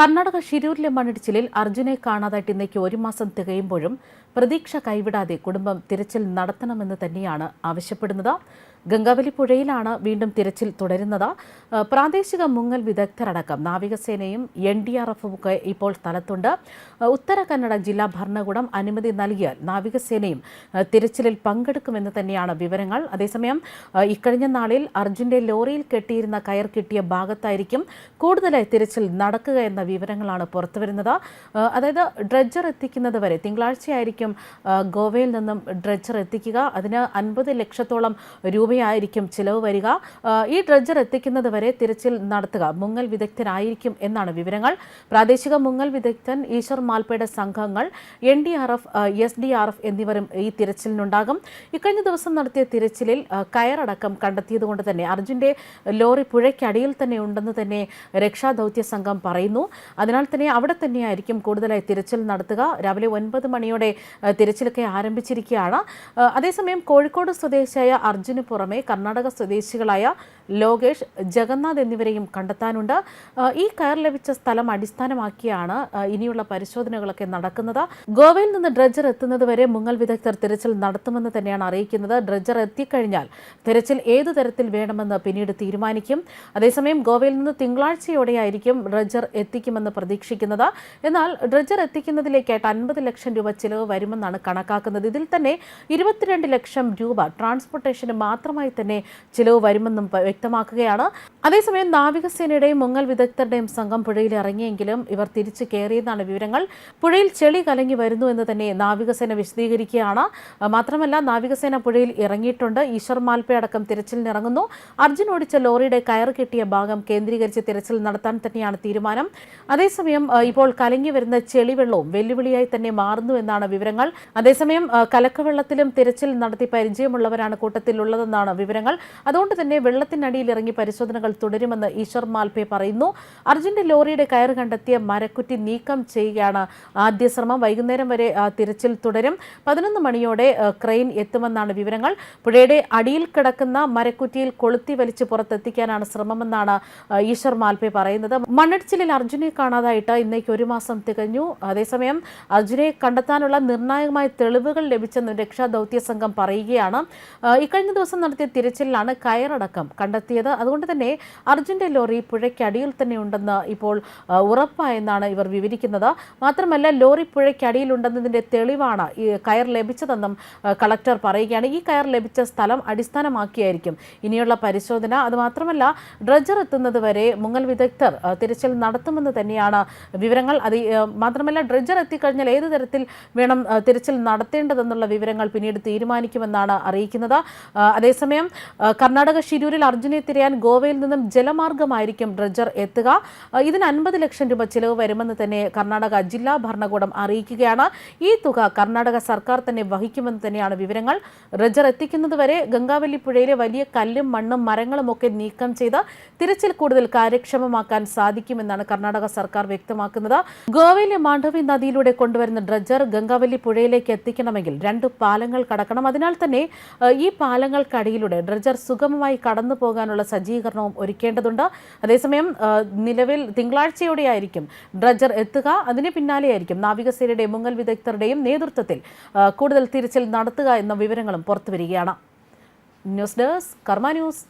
കർണാടക ഷിരൂരിലെ മണ്ണിടിച്ചിലിൽ അർജുനെ കാണാതായിട്ട് ഇന്നേക്ക് ഒരു മാസം തികയുമ്പോഴും പ്രതീക്ഷ കൈവിടാതെ കുടുംബം തിരച്ചിൽ നടത്തണമെന്ന് തന്നെയാണ് ആവശ്യപ്പെടുന്നത്. ഗംഗാവലി പുഴയിലാണ് വീണ്ടും തിരച്ചിൽ തുടരുന്നത്. പ്രാദേശിക മുങ്ങൽ വിദഗ്ധരടക്കം നാവികസേനയും എൻ ഡി ആർ എഫും ഒക്കെ ഇപ്പോൾ സ്ഥലത്തുണ്ട്. ഉത്തര കന്നഡ ജില്ലാ ഭരണകൂടം അനുമതി നൽകിയാൽ നാവികസേനയും തിരച്ചിലിൽ പങ്കെടുക്കുമെന്ന് തന്നെയാണ് വിവരങ്ങൾ. അതേസമയം ഇക്കഴിഞ്ഞ നാളിൽ അർജുന്റെ ലോറിയിൽ കെട്ടിയിരുന്ന കയർ കിട്ടിയ ഭാഗത്തായിരിക്കും കൂടുതലായി തിരച്ചിൽ നടക്കുക എന്ന വിവരങ്ങളാണ് പുറത്തുവരുന്നത്. അതായത് ഡ്രഡ്ജർ എത്തിക്കുന്നത് വരെ തിങ്കളാഴ്ചയായിരിക്കും ആ, ഗോവയിൽ നിന്നും ഡ്രഡ്ജർ എത്തിക്കുക. അതിന് അൻപത് ലക്ഷത്തോളം രൂപയായിരിക്കും ചിലവ് വരിക. ഈ ഡ്രഡ്ജർ എത്തിക്കുന്നത് വരെ തിരച്ചിൽ നടത്തുക. മുങ്ങൽ വിദഗ്ധരായിരിക്കും എന്നാണ് വിവരങ്ങൾ. പ്രാദേശിക മുങ്ങൽ വിദഗ്ധൻ ഈശ്വർ മാൽപ്പയുടെ സംഘങ്ങൾ N D R F S D R F എന്നിവരും ഈ തിരച്ചിലിനുണ്ടാകും. ഇക്കഴിഞ്ഞ ദിവസം നടത്തിയ തിരച്ചിലിൽ കയറടക്കം കണ്ടെത്തിയതുകൊണ്ട് തന്നെ അർജുന്റെ ലോറി പുഴയ്ക്കടിയിൽ തന്നെ ഉണ്ടെന്ന് തന്നെ രക്ഷാദൗത്യ സംഘം പറയുന്നു. അതിനാൽ തന്നെ അവിടെ തന്നെയായിരിക്കും കൂടുതലായി തിരച്ചിൽ നടത്തുക. രാവിലെ ഒൻപത് മണിയോടെ തിരച്ചിലൊക്കെ ആരംഭിച്ചിരിക്കുകയാണ്. അതേസമയം കോഴിക്കോട് സ്വദേശിയായ അർജുന് പുറമെ കർണാടക സ്വദേശികളായ ലോകേഷ് ജഗന്നാഥ് എന്നിവരെയും കണ്ടെത്താനുണ്ട്. ഈ കയർ ലഭിച്ച സ്ഥലം അടിസ്ഥാനമാക്കിയാണ് ഇനിയുള്ള പരിശോധനകളൊക്കെ നടക്കുന്നത്. ഗോവയിൽ നിന്ന് ഡ്രഡ്ജർ എത്തുന്നതുവരെ മുങ്ങൽ വിദഗ്ധർ തിരച്ചിൽ നടത്തുമെന്ന് തന്നെയാണ് അറിയിക്കുന്നത്. ഡ്രഡ്ജർ എത്തിക്കഴിഞ്ഞാൽ തിരച്ചിൽ ഏതു തരത്തിൽ വേണമെന്ന് പിന്നീട് തീരുമാനിക്കും. അതേസമയം ഗോവയിൽ നിന്ന് തിങ്കളാഴ്ചയോടെയായിരിക്കും ഡ്രഡ്ജർ എത്തിക്കുമെന്ന് പ്രതീക്ഷിക്കുന്നത്. എന്നാൽ ഡ്രഡ്ജർ എത്തിക്കുന്നതിലേക്കായിട്ട് അൻപത് ലക്ഷം രൂപ ചിലവ് വരുമെന്നാണ് കണക്കാക്കുന്നത്. ഇതിൽ തന്നെ ഇരുപത്തിരണ്ട് ലക്ഷം രൂപ ട്രാൻസ്പോർട്ടേഷന് മാത്രമായി തന്നെ ചിലവ് വരുമെന്നും വ്യക്തമാക്കുകയാണ്. അതേസമയം നാവികസേനയുടെയും മുങ്ങൽ വിദഗ്ധരുടെയും സംഘം പുഴയിൽ ഇറങ്ങിയെങ്കിലും ഇവർ തിരിച്ചു കയറിയെന്നാണ് വിവരങ്ങൾ. പുഴയിൽ ചെളി കലങ്ങി വരുന്നു എന്ന് തന്നെ നാവികസേന വിശദീകരിക്കുകയാണ്. മാത്രമല്ല നാവികസേന പുഴയിൽ ഇറങ്ങിയിട്ടുണ്ട്. ഈശ്വർ മാൽപ്പ അടക്കം തിരച്ചിലിനിറങ്ങുന്നു അർജുൻ ഓടിച്ച ലോറിയുടെ കയർ കെട്ടിയ ഭാഗം കേന്ദ്രീകരിച്ച് തിരച്ചിൽ നടത്താൻ തന്നെയാണ് തീരുമാനം. അതേസമയം ഇപ്പോൾ കലങ്ങി വരുന്ന ചെളിവെള്ളവും വെല്ലുവിളിയായി തന്നെ മാറുന്നു എന്നാണ് വിവരങ്ങൾ. അതേസമയം ആ, കലക്കവെള്ളത്തിലും തിരച്ചിൽ നടത്തി പരിചയമുള്ളവരാണ് കൂട്ടത്തിലുള്ളതെന്നാണ് വിവരങ്ങൾ. അതുകൊണ്ട് തന്നെ വെള്ളത്തിനടിയിൽ ഇറങ്ങി പരിശോധനകൾ തുടരുമെന്ന് ഈശ്വർ മാൽപേ പറയുന്നു. അർജുന്റെ ലോറിയുടെ കയർ കണ്ടെത്തിയ മരക്കുറ്റി നീക്കം ചെയ്യുകയാണ് ആദ്യ ശ്രമം. വൈകുന്നേരം വരെ തിരച്ചിൽ തുടരും. പതിനൊന്ന് മണിയോടെ ക്രെയിൻ എത്തുമെന്നാണ് വിവരങ്ങൾ. പുഴയുടെ അടിയിൽ കിടക്കുന്ന മരക്കുറ്റിയിൽ കൊളുത്തി വലിച്ച് പുറത്തെത്തിക്കാനാണ് ശ്രമമെന്നാണ് ഈശ്വർ മാൽപേ പറയുന്നത്. മണ്ണിടിച്ചിലിൽ അർജുനെ കാണാതായിട്ട് ഇന്നേക്ക് ഒരു മാസം തികഞ്ഞു. അതേസമയം അർജുനെ കണ്ടെത്താനുള്ള നിർണായകമായ തെളിവുകൾ ലഭിച്ചെന്ന് രക്ഷാദൗത്യ സംഘം പറയുകയാണ്. ഇക്കഴിഞ്ഞ ദിവസം നടത്തിയ തിരച്ചിലിലാണ് കയറടക്കം കണ്ടെത്തിയത്. അതുകൊണ്ട് തന്നെ അർജുന്റെ ലോറി പുഴയ്ക്കടിയിൽ തന്നെ ഉണ്ടെന്ന് ഇപ്പോൾ ഉറപ്പായെന്നാണ് ഇവർ വിവരിക്കുന്നത്. മാത്രമല്ല ലോറി പുഴയ്ക്കടിയിലുണ്ടെന്നതിന്റെ തെളിവാണ് ഈ കയർ ലഭിച്ചതെന്നും കളക്ടർ പറയുകയാണ്. ഈ കയർ ലഭിച്ച സ്ഥലം അടിസ്ഥാനമാക്കിയായിരിക്കും ഇനിയുള്ള പരിശോധന. അതുമാത്രമല്ല ഡ്രഡ്ജർ എത്തുന്നത് വരെ മുങ്ങൽ വിദഗ്ധർ തിരച്ചിൽ നടത്തുമെന്ന് തന്നെയാണ് വിവരങ്ങൾ. അത് മാത്രമല്ല ഡ്രഡ്ജർ എത്തിക്കഴിഞ്ഞാൽ ഏത് തരത്തിൽ വേണം തിരച്ചിൽ നടത്തേണ്ടതെന്നുള്ള വിവരങ്ങൾ പിന്നീട് തീരുമാനിക്കുമെന്നാണ് അറിയിക്കുന്നത്. അതേസമയം കർണാടക ഷിരൂരിൽ അർജുനെ തിരയാൻ ഗോവയിൽ നിന്നും ജലമാർഗമായിരിക്കും ഡ്രജർ എത്തുക. ഇതിന് അൻപത് ലക്ഷം രൂപ ചിലവ് വരുമെന്ന് തന്നെ കർണാടക ജില്ലാ ഭരണകൂടം അറിയിക്കുകയാണ്. ഈ തുക കർണാടക സർക്കാർ തന്നെ വഹിക്കുമെന്ന് തന്നെയാണ് വിവരങ്ങൾ. ഡ്രഡ്ജർ എത്തിക്കുന്നതുവരെ ഗംഗാവല്ലി പുഴയിലെ വലിയ കല്ലും മണ്ണും മരങ്ങളും ഒക്കെ നീക്കം ചെയ്ത് തിരച്ചിൽ കൂടുതൽ കാര്യക്ഷമമാക്കാൻ സാധിക്കുമെന്നാണ് കർണാടക സർക്കാർ വ്യക്തമാക്കുന്നത്. ഗോവയിലെ മാണ്ഡവി നദിയിലൂടെ കൊണ്ടുവരുന്ന ഡ്രജർ ഗംഗാവല്ലി പുഴയിലേക്ക് എത്തിക്കണമെങ്കിൽ രണ്ട് പാലങ്ങൾ കടക്കണം. അതിനാൽ തന്നെ ഈ പാലങ്ങൾക്കടിയിലൂടെ ഡ്രജർ സുഗമമായി കടന്നു പോകാനുള്ള സജ്ജീകരണവും ഒരുക്കേണ്ടതുണ്ട്. അതേസമയം നിലവിൽ തിങ്കളാഴ്ചയോടെയായിരിക്കും ഡ്രജർ എത്തുക. അതിന് പിന്നാലെയായിരിക്കും നാവികസേനയുടെയും മുങ്ങൽ വിദഗ്ധരുടെയും നേതൃത്വത്തിൽ കൂടുതൽ തിരച്ചിൽ നടത്തുക എന്ന വിവരങ്ങളും പുറത്തുവരികയാണ്. News desk Karma news.